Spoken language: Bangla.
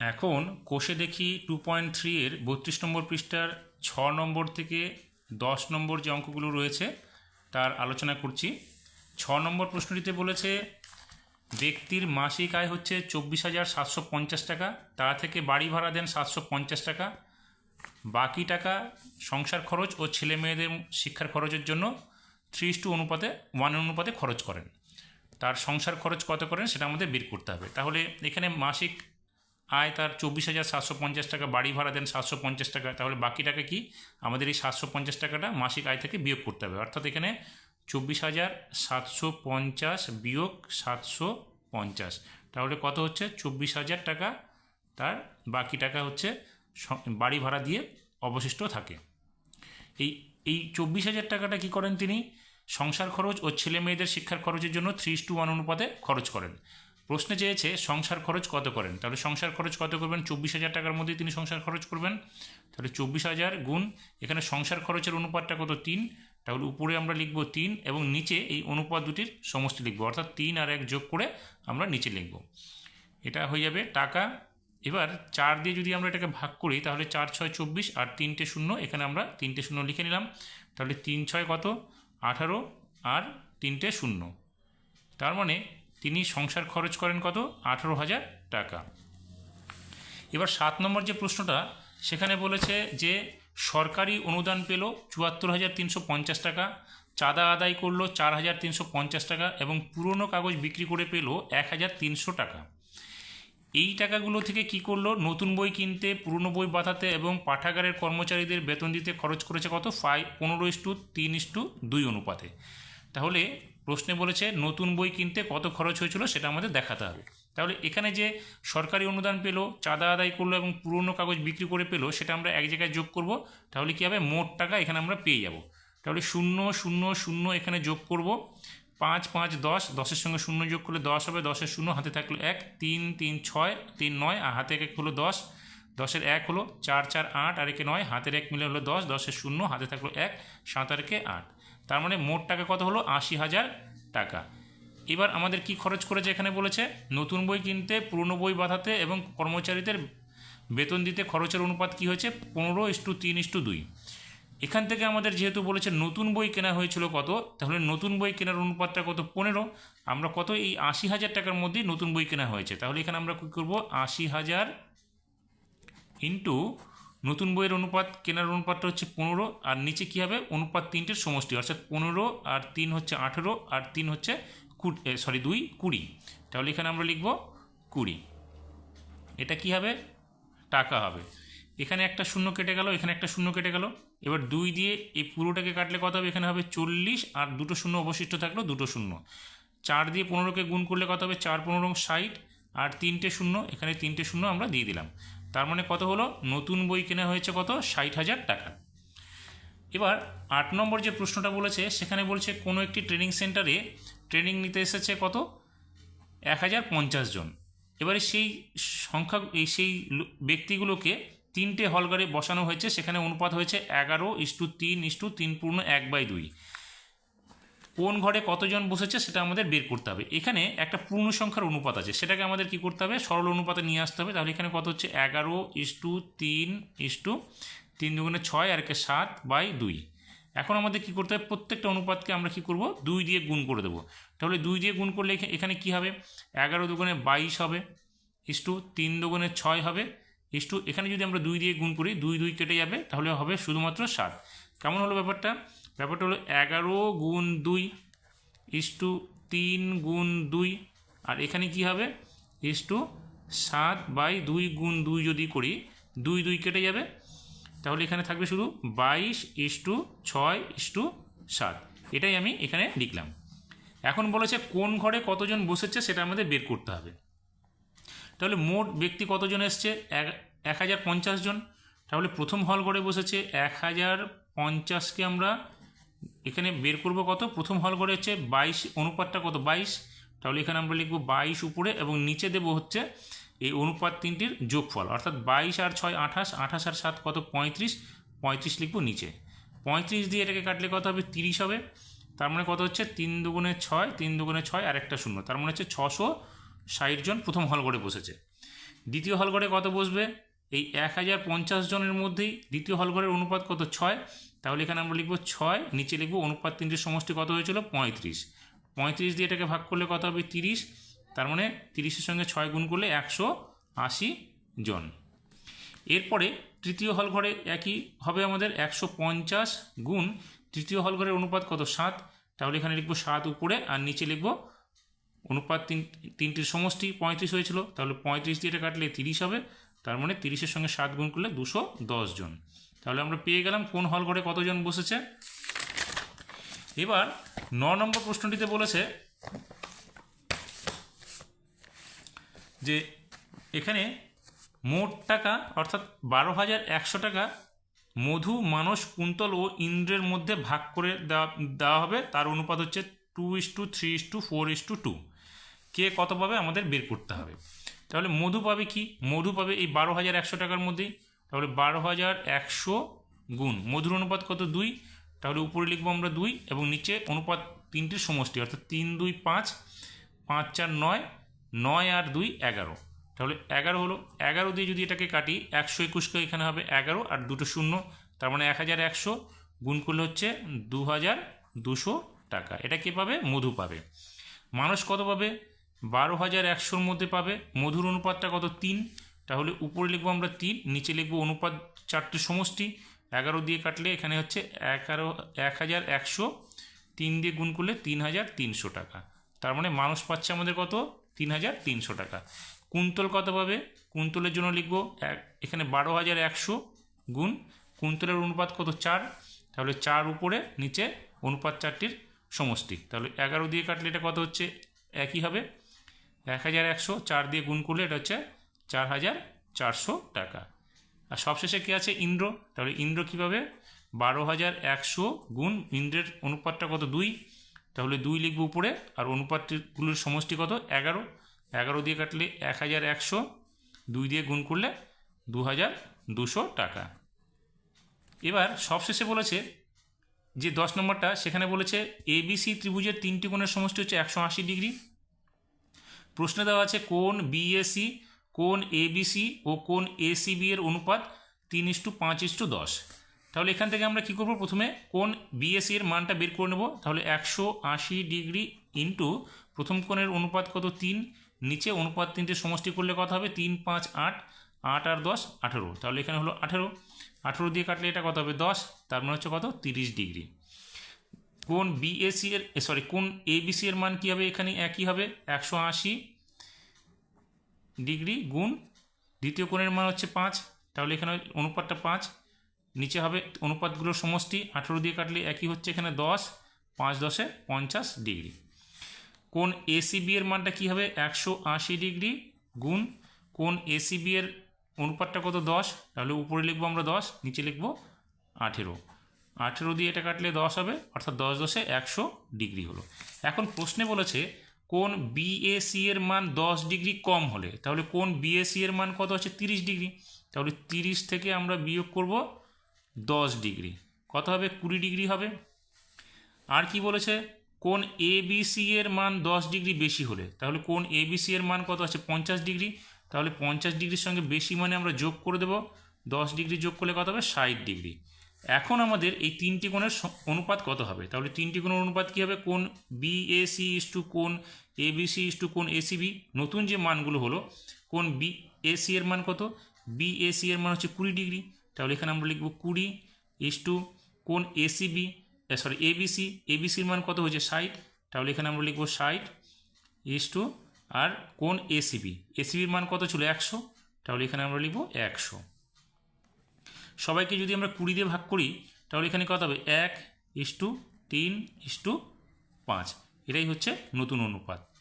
এখন কোষে দেখি টু পয়েন্ট থ্রি এর বত্রিশ নম্বর পৃষ্ঠার ছ নম্বর থেকে দশ নম্বর যে অঙ্কগুলো রয়েছে, তার আলোচনা করছি। ছ নম্বর প্রশ্নটিতে বলেছে, ব্যক্তির মাসিক আয় হচ্ছে চব্বিশ হাজার সাতশো পঞ্চাশ টাকা তা থেকে বাড়ি ভাড়া দেন সাতশো পঞ্চাশ টাকা। বাকি টাকা সংসার খরচ ও ছেলে মেয়েদের শিক্ষার খরচের জন্য থ্রি টু অনুপাতে ওয়ান অনুপাতে খরচ করেন। তার সংসার খরচ কত করেন সেটা আমাদের বের করতে হবে। তাহলে এখানে মাসিক আয় তার চব্বিশ হাজার সাতশো পঞ্চাশ টাকা, বাড়ি ভাড়া দেন সাতশো পঞ্চাশ টাকা। তাহলে বাকি টাকা কি? আমাদের এই সাতশো পঞ্চাশ টাকাটা মাসিক আয় থেকে বিয়োগ করতে হবে। অর্থাৎ এখানে চব্বিশ হাজার সাতশো পঞ্চাশ বিয়োগ সাতশো পঞ্চাশ। তাহলে কত হচ্ছে? চব্বিশ হাজার টাকা তার বাকি টাকা হচ্ছে বাড়ি ভাড়া দিয়ে অবশিষ্ট থাকে। এই এই চব্বিশ হাজার টাকাটা কি করেন তিনি? সংসার খরচ ও ছেলে মেয়েদের শিক্ষার খরচের জন্য থ্রি টু ওয়ান অনুপাতে খরচ করেন। প্রশ্নে চেয়েছে, সংসার খরচ কত করেন? তাহলে সংসার খরচ কত করবেন? চব্বিশ হাজার টাকার মধ্যে তিনি সংসার খরচ করবেন। তাহলে চব্বিশ হাজার গুণ, এখানে সংসার খরচের অনুপাতটা কত? তিন। তাহলে উপরে আমরা লিখব তিন এবং নিচে এই অনুপাত দুটির সমষ্টি লিখব। অর্থাৎ তিন আর এক যোগ করে আমরা নিচে লিখব। এটা হয়ে যাবে টাকা। এবার চার দিয়ে যদি আমরা এটাকে ভাগ করি, তাহলে চার, ছয়, চব্বিশ আর তিনটে শূন্য, এখানে আমরা তিনটে শূন্য লিখে নিলাম। তাহলে তিন, ছয় কত? আঠারো আর তিনটে শূন্য। তার মানে তিনি সংসার খরচ করেন কত? আঠারো হাজার টাকা। এবার সাত নম্বর যে প্রশ্নটা, সেখানে বলেছে যে সরকারি অনুদান পেল চুয়াত্তর হাজার তিনশো পঞ্চাশ টাকা, চাঁদা আদায় করল চার হাজার তিনশো পঞ্চাশ টাকা এবং পুরনো কাগজ বিক্রি করে পেল এক হাজার তিনশো টাকা। এই টাকাগুলো থেকে কি করল? নতুন বই কিনতে, পুরনো বই বাঁধাতে এবং পাঠাগারের কর্মচারীদের বেতন দিতে খরচ করেছে কত? ফাইভ, পনেরো ইস্টু তিন ইস্টু দুই অনুপাতে। তাহলে প্রশ্নে বলেছে, নতুন বই কিনতে কত খরচ হয়েছিল সেটা আমাদের দেখাতে হবে। তাহলে এখানে যে সরকারি অনুদান পেল, চাঁদা আদায় করল এবং পুরনো কাগজ বিক্রি করে পেল, সেটা আমরা এক জায়গায় যোগ করব, তাহলে কী হবে? মোট টাকা এখানে আমরা পেয়ে যাব। তাহলে শূন্য শূন্য শূন্য এখানে যোগ করব। পাঁচ পাঁচ, দশ, দশের সঙ্গে শূন্য যোগ করলে দশ হবে, দশের শূন্য, হাতে থাকল এক, তিন তিন, ছয়, তিন, নয়, আর হাতে এক এক হলো দশ। দশের এক হলো চার চার, আট, আর একে নয়, হাতের এক মিলে হলো দশ, দশের শূন্য, হাতে থাকল এক সাঁতারকে আট। তার মানে মোট টাকা কত হলো? আশি হাজার টাকা। এবার আমাদের কি খরচ করেছে এখানে বলেছে? নতুন বই কিনতে, পুরনো বই বাঁধাতে এবং কর্মচারীদের বেতন দিতে খরচের অনুপাত কি হয়েছে? পনেরো ইস্টু তিন ইস্টু দুই। এখান থেকে আমাদের যেহেতু বলেছে নতুন বই কেনা হয়েছিল কত, তাহলে নতুন বই কেনার অনুপাতটা কত? পনেরো। আমরা কত? এই আশি হাজার টাকার মধ্যেই নতুন বই কেনা হয়েছে। তাহলে এখানে আমরা কী করব? আশি হাজার ইন্টু নতুন বইয়ের অনুপাত, কেনার অনুপাতটা হচ্ছে পনেরো, আর নিচে কী হবে? অনুপাত তিনটের সমষ্টি, অর্থাৎ পনেরো আর তিন হচ্ছে আঠেরো, আর তিন হচ্ছে সরি দুই, কুড়ি। তাহলে এখানে আমরা লিখব কুড়ি। এটা কি হবে? টাকা হবে। এখানে একটা শূন্য কেটে গেল, এখানে একটা শূন্য কেটে গেল। এবার দুই দিয়ে এই পুরোটাকে কাটলে কত হবে? এখানে হবে চল্লিশ, আর দুটো শূন্য অবশিষ্ট থাকল দুটো শূন্য। চার দিয়ে পনেরোকে গুণ করলে কত হবে? চার, পনেরো, ষাট। আর তিনটে শূন্য, এখানে তিনটে শূন্য আমরা দিয়ে দিলাম। তার মানে কত হলো? নতুন বই কেনা হয়েছে কত? ষাট হাজার টাকা। এবার আট নম্বর যে প্রশ্নটা বলেছে, সেখানে বলছে কোনো একটি ট্রেনিং সেন্টারে ট্রেনিং নিতে এসেছে কত? এক হাজার পঞ্চাশ জন। এবারে সেই সংখ্যা, এই সেই ব্যক্তিগুলোকে তিনটে হলঘরে বসানো হয়েছে। সেখানে অনুপাত হয়েছে এগারো ইস্টু তিন ইস্টু তিন পূর্ণ এক বাই দুই। কোন ঘরে কতজন বসেছে সেটা আমাদের বের করতে হবে। এখানে একটা পূর্ণ সংখ্যার অনুপাত আছে। সেটাকে আমাদের কি করতে হবে? সরল অনুপাতে নিয়ে আসতে হবে। তাহলে এখানে কত হচ্ছে? এগারো ইস্টু তিন ইস্টু তিন দুগুণে ছয় আর একে সাত বাই দুই। এখন আমাদের কি করতে হবে? প্রত্যেকটা অনুপাতকে আমরা কি করব? দুই দিয়ে গুণ করে দেবো। তাহলে দুই দিয়ে গুণ করলে এখানে কি হবে? এগারো দুগুণে বাইশ হবে। ইস্টু তিন দুগুণে ছয় হবে। ইস্টু এখানে যদি আমরা দুই দিয়ে গুণ করি, দুই দুই কেটে যাবে, তাহলে হবে শুধুমাত্র সাত। কেমন হলো ব্যাপারটা? ব্যাপারটা হলো এগারো গুণ দুই ইস টু তিন গুণ দুই। আর এখানে কি হবে? ইস টু সাত বাই দুই গুণ দুই যদি করি, দুই দুই কেটে যাবে। তাহলে এখানে থাকবে শুধু বাইশ ইস টু ছয় ইস টু সাত। এটাই আমি এখানে লিখলাম। এখন বলেছে কোন ঘরে কতজন বসেছে সেটা আমাদের বের করতে হবে। তাহলে মোট ব্যক্তি কতজন এসছে? এক হাজার পঞ্চাশ জন। তাহলে প্রথম হল ঘরে বসেছে এক হাজার পঞ্চাশকে আমরা এখানে বের করব কত? প্রথম হল ঘরে হচ্ছে বাইশ, অনুপাতটা কত? বাইশ। তাহলে এখানে আমরা লিখব বাইশ উপরে এবং নিচে দেব হচ্ছে এই অনুপাত তিনটির যোগফল। অর্থাৎ বাইশ আর ছয় আঠাশ আঠাশ আর সাত কত? পঁয়ত্রিশ। পঁয়ত্রিশ লিখব নিচে। পঁয়ত্রিশ দিয়ে এটাকে কাটলে কত হবে? তিরিশ হবে। তার মানে কত হচ্ছে? তিন দুগুণে ছয়, তিন দুগুণে ছয় আর একটা শূন্য। তার মানে হচ্ছে ছশো ষাট জন প্রথম হল ঘরে বসেছে। দ্বিতীয় হল হলঘরে কত বসবে? এই এক হাজার পঞ্চাশ জনের মধ্যেই দ্বিতীয় হল হলঘরের অনুপাত কত? ছয়। তাহলে এখানে আমরা লিখব ছয়, নিচে লিখব অনুপাত তিনটির সমষ্টি কত হয়েছিল? পঁয়ত্রিশ। পঁয়ত্রিশ দিয়ে এটাকে ভাগ করলে কত হবে? তিরিশ। তার মানে তিরিশের সঙ্গে ছয় গুণ করলে একশো আশি জন। এরপরে তৃতীয় হল ঘরে একই হবে আমাদের একশো পঞ্চাশ গুণ। তৃতীয় হল ঘরের অনুপাত কত? সাত। তাহলে এখানে লিখব সাত উপরে আর নিচে লিখব অনুপাত তিন, তিনটির সমষ্টি পঁয়ত্রিশ হয়েছিল। তাহলে পঁয়ত্রিশ দিয়ে এটা কাটলে তিরিশ হবে। তার মানে তিরিশের সঙ্গে সাত গুণ করলে দুশো দশ জন। তাহলে আমরা পেয়ে গেলাম কোন হল ঘরে কতজন বসেছে? এবার ন নম্বর প্রশ্নটিতে বলেছে যে এখানে মোট টাকা অর্থাৎ বারো হাজার একশো টাকা মধু, মানস, কুন্তল ও ইন্দ্রের মধ্যে ভাগ করে দেওয়া দেওয়া হবে। তার অনুপাত হচ্ছে two is to three is to four is to two কে কত পাবে? আমাদের বের করতে হবে। তাহলে মধু পাবে কি? মধু পাবে এই বারো হাজার একশো টাকার মধ্যেই। তাহলে বারো হাজার একশো গুণ, মধুর অনুপাত কত দুই? তাহলে উপরে লিখব আমরা দুই এবং নিচে অনুপাত তিনটির সমষ্টি, অর্থাৎ তিন, দুই, পাঁচ পাঁচ, চার, নয় নয় আর দুই, এগারো। তাহলে এগারো হলো, এগারো দিয়ে যদি এটাকে কাটি, একশো একুশকে এখানে হবে এগারো আর দুটো শূন্য, তার মানে এক হাজার একশো গুণ করলে হচ্ছে দু হাজার দুশো টাকা। এটা কে পাবে? মধু পাবে। মানুষ কত পাবে? বারো হাজার একশোর মধ্যে পাবে। মধুর অনুপাতটা কত? তিন। তাহলে উপরে লিখব আমরা তিন, নিচে লিখব অনুপাত চারটি সমষ্টি, এগারো দিয়ে কাটলে এখানে হচ্ছে এগারো, এক হাজার একশো, তিন দিয়ে গুণ করলে তিন হাজার তিনশো টাকা। তার মানে মানুষ পাচ্ছে আমাদের কত? তিন হাজার তিনশো টাকা। কুন্তল কত পাবে? কুন্তলের জন্য লিখব এক, এখানে বারো হাজার একশো গুণ কুন্তলের অনুপাত কত? চার। তাহলে চার উপরে, নিচে অনুপাত চারটির সমষ্টি। তাহলে এগারো দিয়ে কাটলে এটা কত হচ্ছে? একই হবে। এক হাজার একশো, চার দিয়ে গুণ করলে এটা হচ্ছে চার হাজার চারশো টাকা। আর সবশেষে কী আছে? ইন্দ্র। তাহলে ইন্দ্র কীভাবে? বারো হাজার একশো গুণ ইন্দ্রের অনুপাতটা কত? দুই। তাহলে দুই লিখব উপরে। আর অনুপাতগুলোর সমষ্টি কত? এগারো। এগারো দিয়ে কাটলে এক হাজার একশো। দুই দিয়ে গুণ করলে দু হাজার দুশো টাকা। এবার সবশেষে বলেছে যে দশ নম্বরটা, সেখানে বলেছে এবিসি ত্রিভুজের তিনটি কোণের সমষ্টি হচ্ছে একশো আশি ডিগ্রি। প্রশ্নে দেওয়া আছে কোন বিএসি কোন এবিসি ও কোন এসিবি এর অনুপাত তিন ইস্টু পাঁচ ইস্টু দশ। তাহলে এখান থেকে আমরা কী করব? প্রথমে কোন বিএসি এর মানটা বের করে নেব। তাহলে একশো আশি ডিগ্রি ইন্টু প্রথম কোণের অনুপাত কত? তিন। নিচে অনুপাত তিনটে সমষ্টি করলে কত হবে? তিন, পাঁচ, আট। আট আর দশ, আঠেরো। তাহলে এখানে হলো আঠেরো। আঠেরো দিয়ে কাটলে এটা কত হবে? দশ। তার মানে হচ্ছে কত? তিরিশ ডিগ্রি। কোন বিএসি এর সরি কোন এবিসি এর মান কী হবে? এখানে একই হবে। একশো আশি ডিগ্রি গুণ দ্বিতীয় কোণের মান হচ্ছে পাঁচ, তাহলে এখানে অনুপাতটা পাঁচ। নিচে হবে অনুপাতগুলোর সমষ্টি, আঠেরো দিয়ে কাটলে একই হচ্ছে এখানে দশ, পাঁচ দশে পঞ্চাশ ডিগ্রি। কোন এসিবি এর মানটা কী হবে? একশো আশি ডিগ্রি গুণ কোন এসিবি এর অনুপাতটা কত? দশ। তাহলে উপরে লিখব আমরা দশ, নিচে লিখব আঠেরো। আঠেরো দিয়ে এটা কাটলে দশ হবে, অর্থাৎ দশ দশে একশো ডিগ্রি হলো। এখন প্রশ্নে বলেছে কোন বিএসি এর মান দশ ডিগ্রি কম হলে, তাহলে কোন বিএসি এর মান কত হচ্ছে? তিরিশ ডিগ্রি। তাহলে তিরিশ থেকে আমরা বিয়োগ করব দশ ডিগ্রি। কত হবে? কুড়ি ডিগ্রি হবে। আর কি বলেছে? কোন এবিসি এর মান দশ ডিগ্রি বেশি হলে, তাহলে কোন এবিসি এর মান কত আছে পঞ্চাশ ডিগ্রি। তাহলে পঞ্চাশ ডিগ্রির সঙ্গে বেশি মানে আমরা যোগ করে দেব। দশ ডিগ্রি যোগ করলে কত হবে? ষাট ডিগ্রি। এখন আমাদের এই তিনটি কোণের অনুপাত কত হবে? তাহলে তিনটি কোণের অনুপাত কী হবে? কোন বিএসি ইস টু কোন এবিসি ইস টু কোন এসিবি নতুন যে মানগুলো হলো কোন বি এ সি এর মান কত? বিএসি এর মান হচ্ছে কুড়ি ডিগ্রি। তাহলে এখানে আমরা লিখব কুড়ি ইস টু কোন ACB sorry A B C A B সির মান কত হয়েছে? ষাট। তাহলে এখানে আমরা লিখব ষাট ইস টু আর কোন এসিবি এসিবির মান কত ছিল? একশো। তাহলে এখানে আমরা লিখব একশো। সবাইকে যদি আমরা কুড়ি দিয়ে ভাগ করি, তাহলে এখানে কত হবে? এক ইস টু তিন ইস টু পাঁচ। এটাই হচ্ছে নতুন অনুপাত।